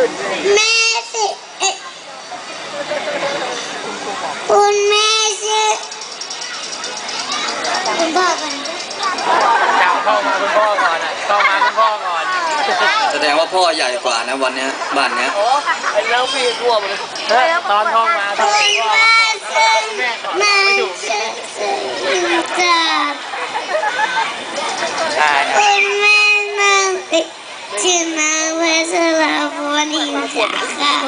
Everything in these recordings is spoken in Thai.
จุดแม่สิเอ๊ะคุณแม่ชื่อคุณพ่อกันจับเข้ามาคุณพ่อก่อนอะเข้ามาคุณพ่อก่อนแสดงว่าพ่อใหญ่กว่านะวันเนี้ยบ้านเนี้ยโอ้ไอ้แล้วพี่ทั่วหมดเลยเฮ้ยตอนเข้ามาตคุอนณพ่อแม่ชื่อแม่ชื่อจับใช่ครับคุณแม่นางเอ๊ะชื่อนางเวสลา พรอินทราค่ะไ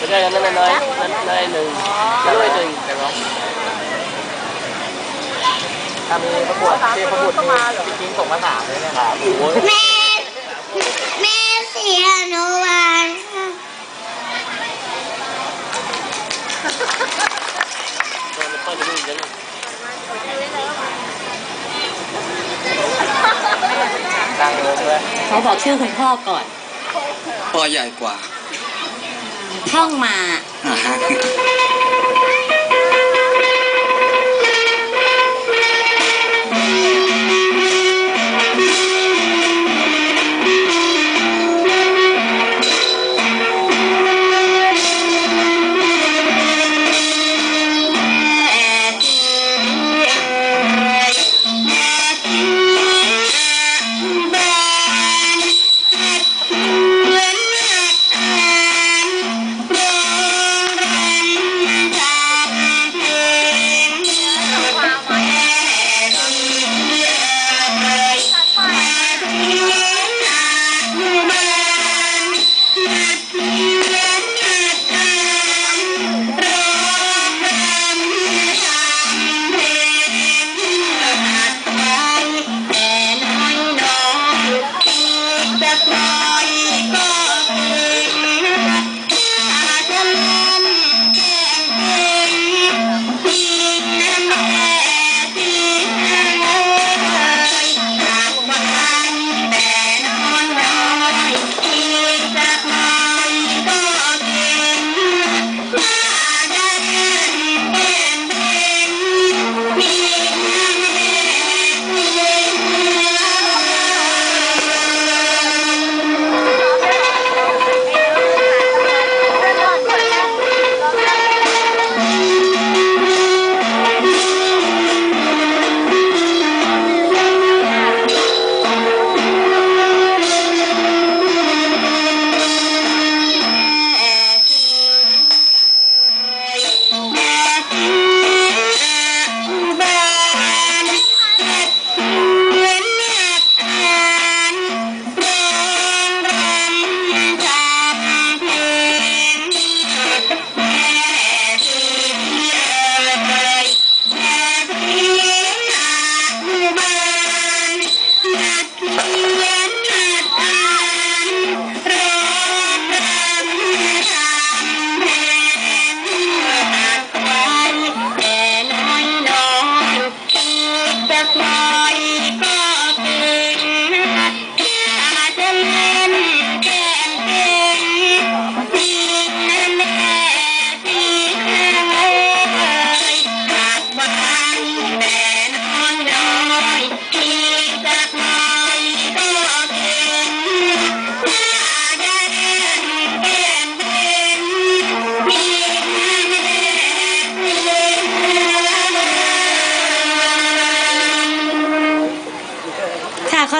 ม่ใช่กันนั่นน้อยนั่นน้อยหนึ่งด้วยหนึ่งแต่ว่าถ้ามีประกวดเที่ประกวดมีจริงๆส่งมาถามเลยนะครับแม่แม่เสียหนุวานค่ะต้นจะมีกันตั้ง เลยด้วยเขาบอกชื่อคุณพ่อก่อนพ่อใหญ่กว่าท่องมา อ่าฮะ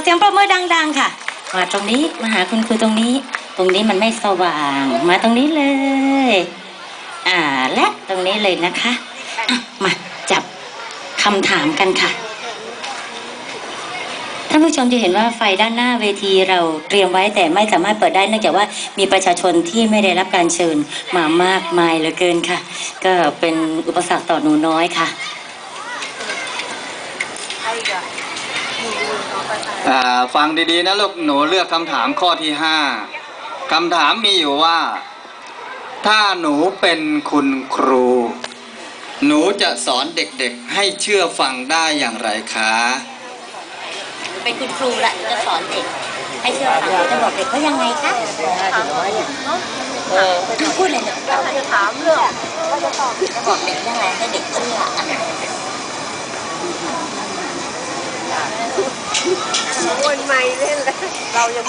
เสียงปรบมือดัง ๆ ค่ะมาตรงนี้มาหาคุณครูตรงนี้ ตรงนี้มันไม่สว่าง มาตรงนี้เลย อ่าและตรงนี้เลยนะคะะมาจับคำถามกันค่ะท่านผู้ชมจะเห็นว่าไฟด้านหน้าเวทีเราเตรียมไว้แต่ไม่สามารถเปิดได้เนื่องจากว่ามีประชาชนที่ไม่ได้รับการเชิญมามากมายเหลือเกินค่ะ ก็เป็นอุปสรรคต่อหนูน้อยค่ะ อ่า ฟังดีๆนะลูกหนูเลือกคำถามข้อที่ห้าคำถามมีอยู่ว่า ถ้าหนูเป็นคุณครู หนูจะสอนเด็กๆ ให้เชื่อฟังได้อย่างไรคะเป็นคุณครูละจะสอนเด็ก ให้เชื่อฟังจะบอกเด็กว่ายังไงคะเออพูดเลยเนี่ยจะถามเรื่องว่าจะตอบจะบอกเด็กยังไงให้เด็กเชื่อ อะ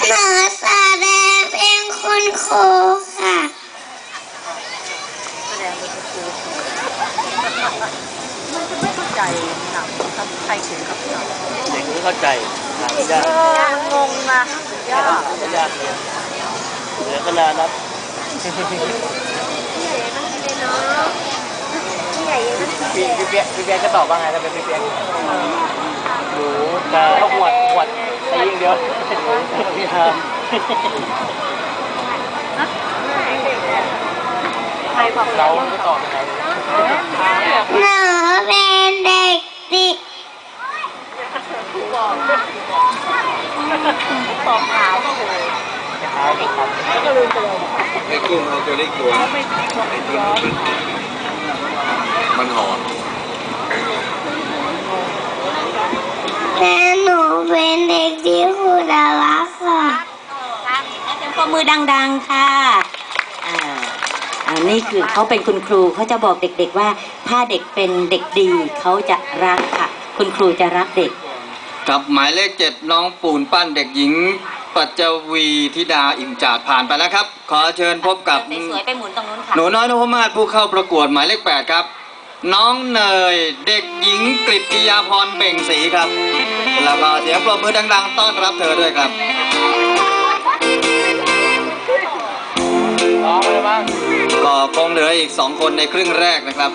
หนูแสดงเป็นคุณครูค่ะใจหนักครับใครเขียนครับหนักเด็กไม่เข้าใจถามไม่ยากมันงงนะยากไม่ยากเลยเหลือขนาดนับพี่พี่เปียพี่เปียจะตอบว่าไงถ้าเป็นพี่เปียห นูจะเอาหวดหวดตีอย่างเดียวพี่ฮามใครบอกเราไม่ตอบยังไงหนูเป็นเด็กดีตอบขาวก็โหถามครับแล้วก็ลืมไปเลยไอ้กุ้งเอาตัวเล็กตัวแล้วไม่บอกย้อนมันหอน และหนู เป็นเด็กที่ครูดารักค่ะเสียงปรบมือดัง ๆค่ะอ่าอันนี้คือเขาเป็นคุณครูเขาจะบอกเด็ก ๆว่า ถ้าเด็กเป็นเด็กดีเขาจะรักค่ะ คุณครูจะรักเด็ก กับหมายเลขเจ็ดน้องปูนปั้นเด็กหญิง ปัจจวีธิดาอิ่มจาดผ่านไปแล้วครับ ขอเชิญพบกับ สวยๆไปหมุนตรงนู้นค่ะ หนูน้อยนพมาศผู้เข้าประกวดหมายเลขแปดครับ น้องเนยเด็กหญิงกฤษกิยาพรเบ่งศรีครับ แล้วก็เสียงปรบมือดัง ๆ ต้อนรับเธอด้วยครับร้องไปเลยบ้างก็คงเหลืออีกสองคนในครึ่งแรกนะครับ